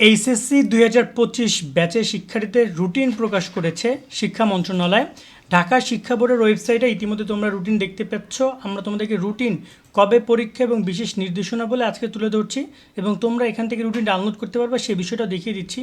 HSC দুই হাজার পঁচিশ ব্যাচে শিক্ষার্থীদের রুটিন প্রকাশ করেছে শিক্ষা মন্ত্রণালয়। ঢাকা শিক্ষা বোর্ডের ওয়েবসাইটে ইতিমধ্যে তোমরা রুটিন দেখতে পাচ্ছ। আমরা তোমাদেরকে রুটিন কবে পরীক্ষা এবং বিশেষ নির্দেশনা বলে আজকে তুলে ধরছি এবং তোমরা এখান থেকে রুটিন ডাউনলোড করতে পারবে, সেই বিষয়টা দেখিয়ে দিচ্ছি।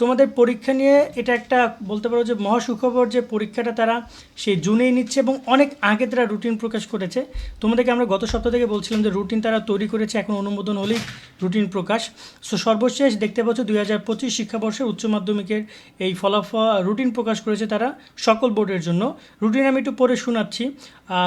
তোমাদের পরীক্ষা নিয়ে এটা একটা বলতে পারো যে মহা সুখবর যে পরীক্ষাটা তারা সেই জুনেই নিচ্ছে এবং অনেক আগে তারা রুটিন প্রকাশ করেছে। তোমাদেরকে আমরা গত সপ্তাহ থেকে বলছিলাম যে রুটিন তারা তৈরি করেছে, এখন অনুমোদন হলেই রুটিন প্রকাশ। সো সর্বশেষ দেখতে পাচ্ছ দুই হাজার পঁচিশ শিক্ষাবর্ষে উচ্চ মাধ্যমিকের এই ফলাফল, রুটিন প্রকাশ করেছে তারা সকল বোর্ডের জন্য। রুটিন আমি একটু পরে শোনাচ্ছি।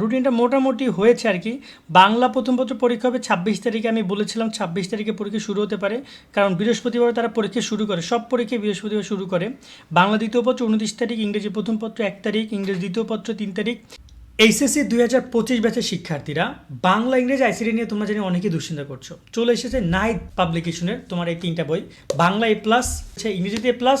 রুটিনটা মোটামুটি হয়েছে আর কি। বাংলা প্রথম পত্র পরীক্ষা হবে ছাব্বিশ তারিখে। আমি বলেছিলাম ছাব্বিশ তারিখে পরীক্ষা শুরু হতে পারে। কারণ বৃহস্পতিবার তারা পরীক্ষা শুরু করে। সব পরীক্ষা বৃহস্পতিবার শুরু করে। বাংলা দ্বিতীয় পত্র উনত্রিশ তারিখ, ইংরেজি প্রথম পত্র এক তারিখ, ইংরেজি দ্বিতীয় পত্র তিন তারিখ। এইচএসসি দুই হাজার পঁচিশ ব্যাচের শিক্ষার্থীরা, বাংলা, ইংরেজি আইসিডি নিয়ে তোমরা জানি অনেকেই দুশ্চিন্তা করছ। চলে এসেছে নাইট পাবলিকেশনের তোমার এই তিনটা বই। বাংলা এ প্লাস ইংরেজিতে এ প্লাস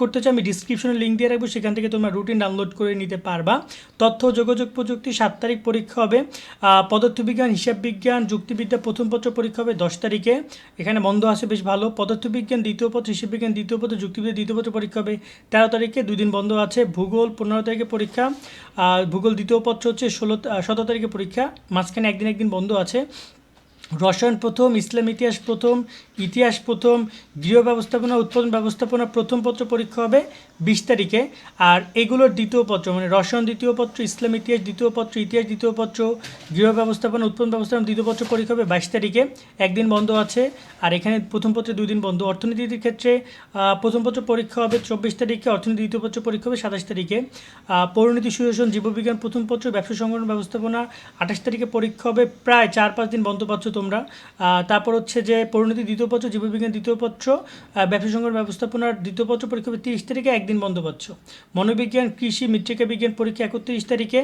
করতে চাও আমি ডিসক্রিপশনে লিঙ্ক দিয়ে রাখব, সেখান থেকে তোমরা রুটিন ডাউনলোড করে নিতে পারবা। তথ্য যোগাযোগ প্রযুক্তি সাত তারিখ পরীক্ষা হবে। পদার্থবিজ্ঞান হিসাব বিজ্ঞান যুক্তিবিদ্যা প্রথম পত্র পরীক্ষা হবে দশ তারিখে। এখানে বন্ধ আছে, বেশ ভালো। পদার্থবিজ্ঞান, দ্বিতীয় পত্র হিসাব বিজ্ঞান দ্বিতীয় পত্র, যুক্তিবিদ্যা, দ্বিতীয় পত্র পরীক্ষা হবে তেরো তারিখে, দুই দিন বন্ধ আছে। ভূগোল, পনেরো তারিখে পরীক্ষা। ভূগোল দ্বিতীয় পত্র হচ্ছে ষোলো সতেরো তারিখে পরীক্ষা। মাঝখানে একদিন একদিন বন্ধ আছে। রসায়ন প্রথম, ইসলাম ইতিহাস প্রথম ইতিহাস প্রথম, গৃহ ব্যবস্থাপনা, উৎপাদন ব্যবস্থাপনা প্রথম পত্র পরীক্ষা হবে বিশ তারিখে। আর এগুলোর দ্বিতীয় পত্র মানে রসায়ন দ্বিতীয় পত্র, ইসলাম ইতিহাস দ্বিতীয় পত্র, ইতিহাস দ্বিতীয় পত্র, গৃহ ব্যবস্থাপনা, উৎপাদন ব্যবস্থাপনা দ্বিতীয় পত্র পরীক্ষা হবে বাইশ তারিখে। একদিন বন্ধ আছে। আর এখানে প্রথম পত্রে দুই দিন বন্ধ। অর্থনীতির ক্ষেত্রে প্রথম পত্র পরীক্ষা হবে চব্বিশ তারিখে, অর্থনীতি দ্বিতীয় পত্র পরীক্ষা হবে সাতাশ তারিখে। পরিণতি সুশাসন, জীববিজ্ঞান প্রথম পত্র, ব্যবসা সংগঠন ব্যবস্থাপনা আঠাশ তারিখে পরীক্ষা হবে প্রায় চার পাঁচ দিন বন্ধ পাচ্ছ তোমরা। তারপর হচ্ছে যে পরিণতি দ্বিতীয় পত্র, জীববিজ্ঞান দ্বিতীয় পত্র ব্যবসা সংগঠন ব্যবস্থাপনার দ্বিতীয় পত্র পরীক্ষা তিরিশ তারিখে, একদিন বন্ধ পাচ্ছ। মনোবিজ্ঞান, কৃষি, মৃত্তিকা বিজ্ঞান পরীক্ষা একত্রিশ তারিখে।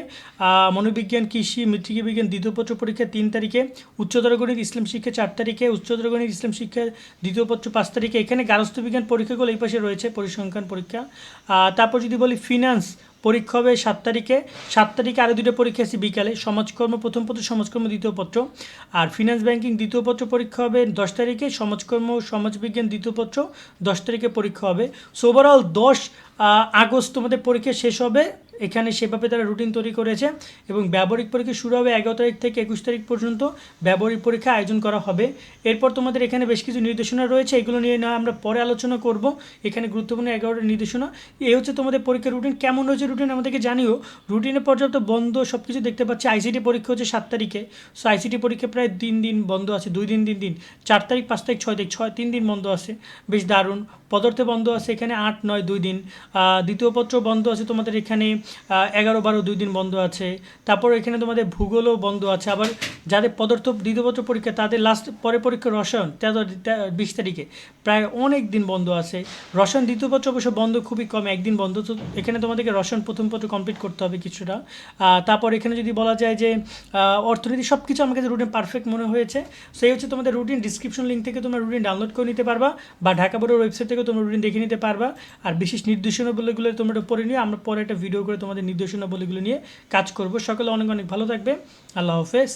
মনোবিজ্ঞান, কৃষি, মৃত্তিকা বিজ্ঞান দ্বিতীয় পত্র পরীক্ষা তিন তারিখে। উচ্চতর গণিত, ইসলাম শিক্ষা চার তারিখে। উচ্চতর গণিত, ইসলাম শিক্ষা দ্বিতীয় পত্র পাঁচ তারিখে। এখানে গার্হস্থ্য বিজ্ঞান পরীক্ষাগুলো এই পাশে রয়েছে, পরিসংখ্যান পরীক্ষা। তারপর যদি বলি ফিনান্স পরীক্ষা হবে সাত তারিখে। সাত তারিখে আরও দুটো পরীক্ষা আছে বিকালে। সমাজকর্ম, প্রথম পত্র, সমাজকর্ম, দ্বিতীয় পত্র। আর ফিনান্স ব্যাংকিং দ্বিতীয় পত্র পরীক্ষা হবে দশ তারিখে। সমাজকর্ম, সমাজবিজ্ঞান, দ্বিতীয় পত্র দশ তারিখে পরীক্ষা হবে। সো ওভারঅল দশ আগস্ট তোমাদের পরীক্ষা শেষ হবে। এখানে সেভাবে তারা রুটিন তৈরি করেছে এবং ব্যবহারিক পরীক্ষা শুরু হবে এগারো তারিখ থেকে একুশ তারিখ পর্যন্ত। ব্যবহারিক পরীক্ষা আয়োজন করা হবে। এরপর তোমাদের এখানে বেশ কিছু নির্দেশনা রয়েছে, এগুলো নিয়ে না আমরা পরে আলোচনা করব। এখানে গুরুত্বপূর্ণ এগারোটা নির্দেশনা। এ হচ্ছে তোমাদের পরীক্ষার রুটিন কেমন রয়েছে রুটিন আমাদেরকে জানিও। রুটিনে পর্যাপ্ত বন্ধ সব কিছু দেখতে পাচ্ছি। আইসিটি পরীক্ষা হচ্ছে সাত তারিখে। সো আইসিটি পরীক্ষা প্রায় তিন দিন বন্ধ আছে, দুই দিন, তিন দিন। চার তারিখ, পাঁচ তারিখ, ছয় তারিখ, ছয়, তিন দিন বন্ধ আছে। বেশ দারুণ। পদার্থে বন্ধ আছে এখানে আট, নয়, দুই দিন। দ্বিতীয় পত্র বন্ধ আছে তোমাদের এখানে। এগারো বারো দুই দিন বন্ধ আছে। তারপর এখানে তোমাদের ভূগোলও বন্ধ আছে। আবার যাদের পদার্থ দ্বিতীয় পত্র পরীক্ষা, তাদের লাস্ট পরে পরীক্ষা রসায়ন, তেরো বিশ তারিখে। প্রায় অনেক দিন বন্ধ আছে। রসায়ন পত্র অবশ্য বন্ধ খুবই কম, একদিন বন্ধ। তো এখানে তোমাদেরকে রসায়ন প্রথম পত্র কমপ্লিট করতে হবে কিছুটা। তারপর এখানে যদি বলা যায় যে অর্থনীতি সব কিছু আমার কাছে রুটিন পারফেক্ট মনে হয়েছে, সেই হচ্ছে তোমাদের রুটিন ডিসক্রিপশন লিঙ্ক থেকে তোমরা রুটিন ডাউনলোড করে নিতে পারবা বা ঢাকা বোর্ডের ওয়েবসাইট থেকে তোমরা রুটিন দেখে নিতে পারবা। আর বিশেষ নির্দেশনাবলীগুলো তোমরা পড়ে নিয়ে, আমরা পরে একটা ভিডিও করে তোমাদের নির্দেশনাবলীগুলো নিয়ে কাজ করব। সকলে অনেক অনেক ভালো থাকবে আল্লাহ হাফেজ।